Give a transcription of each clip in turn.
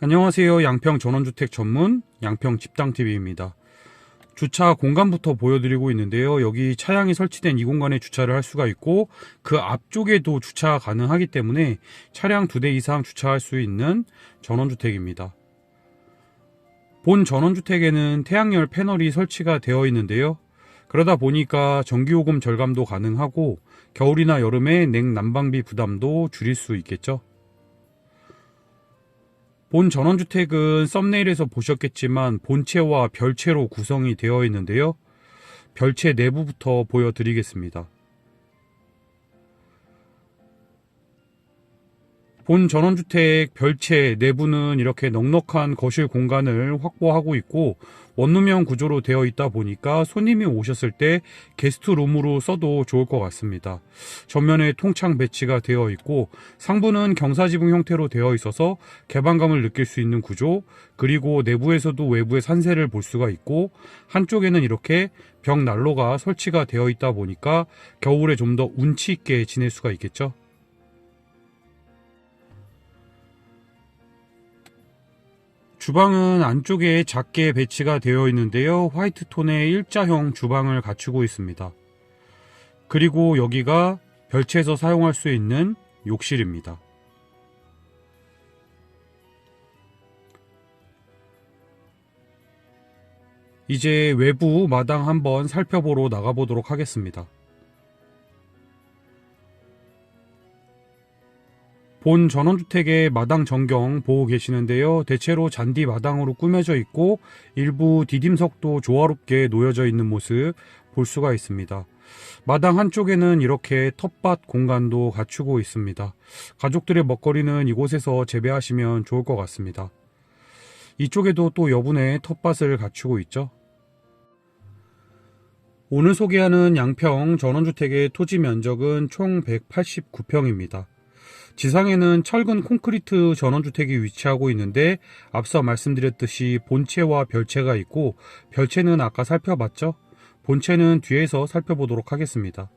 안녕하세요. 양평 전원주택 전문 양평 집당TV입니다. 주차 공간부터 보여드리고 있는데요. 여기 차량이 설치된 이 공간에 주차를 할 수가 있고 그 앞쪽에도 주차가 가능하기 때문에 차량 두 대 이상 주차할 수 있는 전원주택입니다. 본 전원주택에는 태양열 패널이 설치가 되어 있는데요. 그러다 보니까 전기요금 절감도 가능하고 겨울이나 여름에 냉난방비 부담도 줄일 수 있겠죠. 본 전원주택은 썸네일에서 보셨겠지만 본체와 별채로 구성이 되어 있는데요. 별채 내부부터 보여드리겠습니다. 본 전원주택 별채 내부는 이렇게 넉넉한 거실 공간을 확보하고 있고 원룸형 구조로 되어 있다 보니까 손님이 오셨을 때 게스트룸으로 써도 좋을 것 같습니다. 전면에 통창 배치가 되어 있고 상부는 경사지붕 형태로 되어 있어서 개방감을 느낄 수 있는 구조 그리고 내부에서도 외부의 산세를 볼 수가 있고 한쪽에는 이렇게 벽 난로가 설치가 되어 있다 보니까 겨울에 좀 더 운치 있게 지낼 수가 있겠죠. 주방은 안쪽에 작게 배치가 되어 있는데요. 화이트 톤의 일자형 주방을 갖추고 있습니다. 그리고 여기가 별채에서 사용할 수 있는 욕실입니다. 이제 외부 마당 한번 살펴보러 나가보도록 하겠습니다. 본 전원주택의 마당 전경 보고 계시는데요. 대체로 잔디 마당으로 꾸며져 있고 일부 디딤석도 조화롭게 놓여져 있는 모습 볼 수가 있습니다. 마당 한쪽에는 이렇게 텃밭 공간도 갖추고 있습니다. 가족들의 먹거리는 이곳에서 재배하시면 좋을 것 같습니다. 이쪽에도 또 여분의 텃밭을 갖추고 있죠. 오늘 소개하는 양평 전원주택의 토지 면적은 총 189평입니다. 지상에는 철근 콘크리트 전원주택이 위치하고 있는데 앞서 말씀드렸듯이 본체와 별채가 있고 별채는 아까 살펴봤죠? 본체는 뒤에서 살펴보도록 하겠습니다.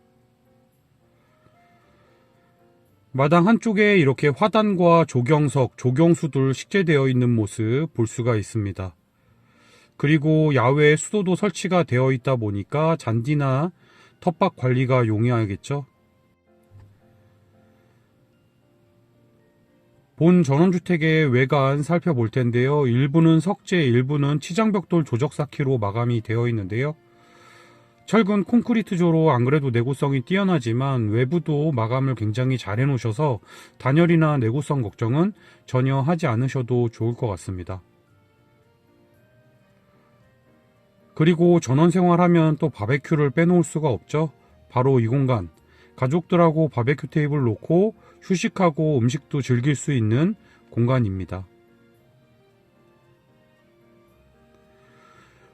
마당 한쪽에 이렇게 화단과 조경석, 조경수들 식재되어 있는 모습 볼 수가 있습니다. 그리고 야외 수도도 설치가 되어 있다 보니까 잔디나 텃밭 관리가 용이하겠죠. 본 전원주택의 외관 살펴볼 텐데요. 일부는 석재, 일부는 치장벽돌 조적 쌓기로 마감이 되어 있는데요. 철근 콘크리트조로 안 그래도 내구성이 뛰어나지만 외부도 마감을 굉장히 잘 해놓으셔서 단열이나 내구성 걱정은 전혀 하지 않으셔도 좋을 것 같습니다. 그리고 전원 생활하면 또 바베큐를 빼놓을 수가 없죠. 바로 이 공간. 가족들하고 바베큐 테이블 놓고 휴식하고 음식도 즐길 수 있는 공간입니다.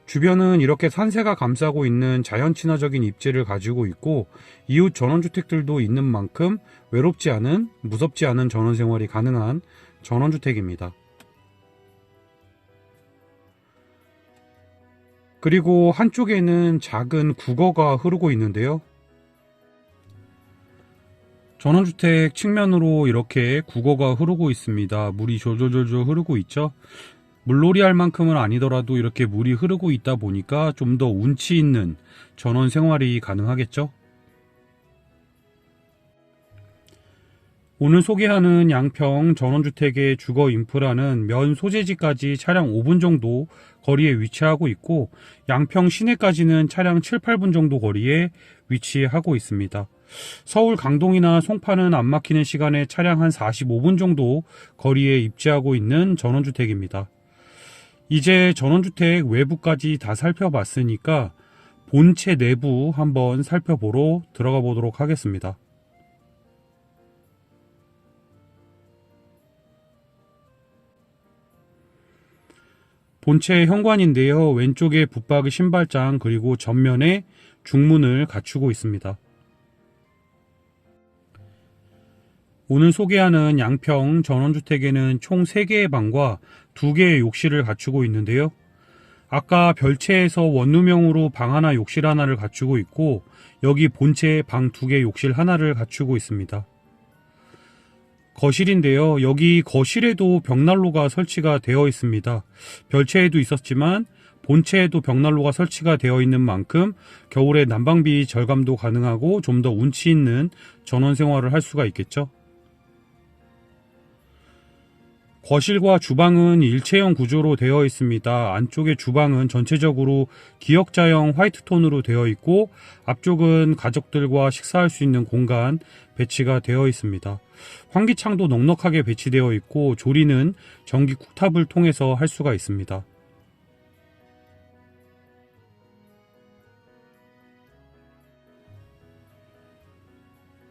주변은 이렇게 산세가 감싸고 있는 자연 친화적인 입지를 가지고 있고 이웃 전원주택들도 있는 만큼 외롭지 않은 무섭지 않은 전원 생활이 가능한 전원주택입니다. 그리고 한쪽에는 작은 국어가 흐르고 있는데요. 전원주택 측면으로 이렇게 국어가 흐르고 있습니다. 물이 졸졸졸졸 흐르고 있죠. 물놀이 할 만큼은 아니더라도 이렇게 물이 흐르고 있다 보니까 좀 더 운치 있는 전원 생활이 가능하겠죠. 오늘 소개하는 양평 전원주택의 주거 인프라는 면 소재지까지 차량 5분 정도 거리에 위치하고 있고 양평 시내까지는 차량 7, 8분 정도 거리에 위치하고 있습니다. 서울 강동이나 송파는 안 막히는 시간에 차량 한 45분 정도 거리에 입지하고 있는 전원주택입니다. 이제 전원주택 외부까지 다 살펴봤으니까 본체 내부 한번 살펴보러 들어가 보도록 하겠습니다. 본체 현관인데요. 왼쪽에 붙박이 신발장 그리고 전면에 중문을 갖추고 있습니다. 오늘 소개하는 양평 전원주택에는 총 3개의 방과 2개의 욕실을 갖추고 있는데요. 아까 별채에서 원룸형으로 방 하나 욕실 하나를 갖추고 있고 여기 본체에 방 2개 욕실 하나를 갖추고 있습니다. 거실인데요. 여기 거실에도 벽난로가 설치가 되어 있습니다. 별채에도 있었지만 본체에도 벽난로가 설치가 되어 있는 만큼 겨울에 난방비 절감도 가능하고 좀 더 운치 있는 전원 생활을 할 수가 있겠죠. 거실과 주방은 일체형 구조로 되어 있습니다. 안쪽의 주방은 전체적으로 기역자형 화이트 톤으로 되어 있고 앞쪽은 가족들과 식사할 수 있는 공간 배치가 되어 있습니다. 환기창도 넉넉하게 배치되어 있고 조리는 전기 쿡탑을 통해서 할 수가 있습니다.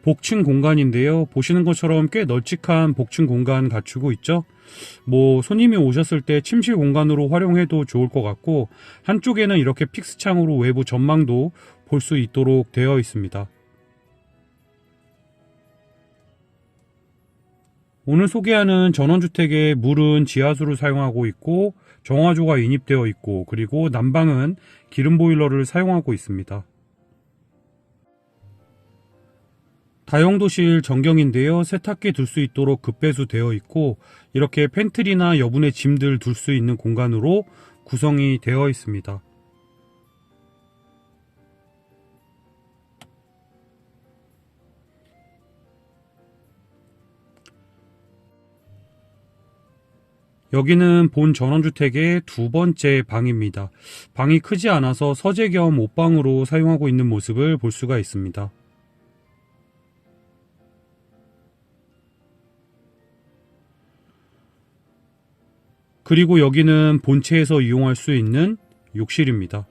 복층 공간인데요. 보시는 것처럼 꽤 널찍한 복층 공간 갖추고 있죠. 뭐 손님이 오셨을 때 침실 공간으로 활용해도 좋을 것 같고 한쪽에는 이렇게 픽스 창으로 외부 전망도 볼 수 있도록 되어 있습니다. 오늘 소개하는 전원주택의 물은 지하수를 사용하고 있고 정화조가 인입되어 있고 그리고 난방은 기름 보일러를 사용하고 있습니다. 다용도실 전경인데요. 세탁기 둘 수 있도록 급배수 되어 있고 이렇게 팬트리나 여분의 짐들 둘 수 있는 공간으로 구성이 되어 있습니다. 여기는 본 전원주택의 두 번째 방입니다. 방이 크지 않아서 서재 겸 옷방으로 사용하고 있는 모습을 볼 수가 있습니다. 그리고 여기는 본체에서 이용할 수 있는 욕실입니다.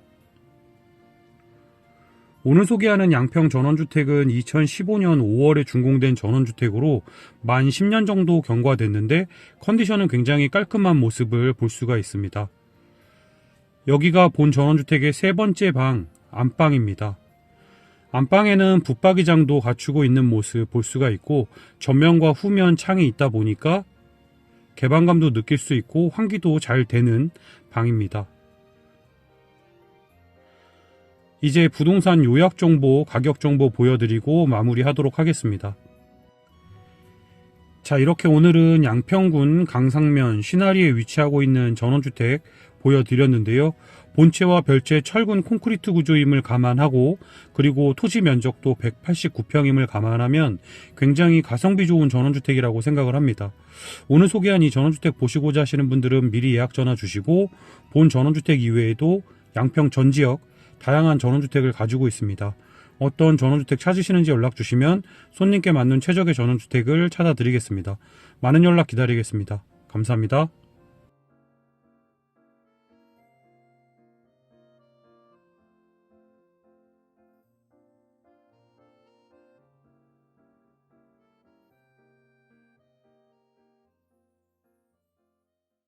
오늘 소개하는 양평 전원주택은 2015년 5월에 준공된 전원주택으로 만 10년 정도 경과됐는데 컨디션은 굉장히 깔끔한 모습을 볼 수가 있습니다. 여기가 본 전원주택의 세 번째 방, 안방입니다. 안방에는 붙박이장도 갖추고 있는 모습 볼 수가 있고 전면과 후면 창이 있다 보니까 개방감도 느낄 수 있고 환기도 잘 되는 방입니다. 이제 부동산 요약 정보, 가격 정보 보여드리고 마무리하도록 하겠습니다. 자, 이렇게 오늘은 양평군 강상면 신아리에 위치하고 있는 전원주택 보여드렸는데요. 본체와 별채 철근 콘크리트 구조임을 감안하고 그리고 토지 면적도 189평임을 감안하면 굉장히 가성비 좋은 전원주택이라고 생각을 합니다. 오늘 소개한 이 전원주택 보시고자 하시는 분들은 미리 예약 전화 주시고 본 전원주택 이외에도 양평 전 지역 다양한 전원주택을 가지고 있습니다. 어떤 전원주택 찾으시는지 연락 주시면 손님께 맞는 최적의 전원주택을 찾아드리겠습니다. 많은 연락 기다리겠습니다. 감사합니다.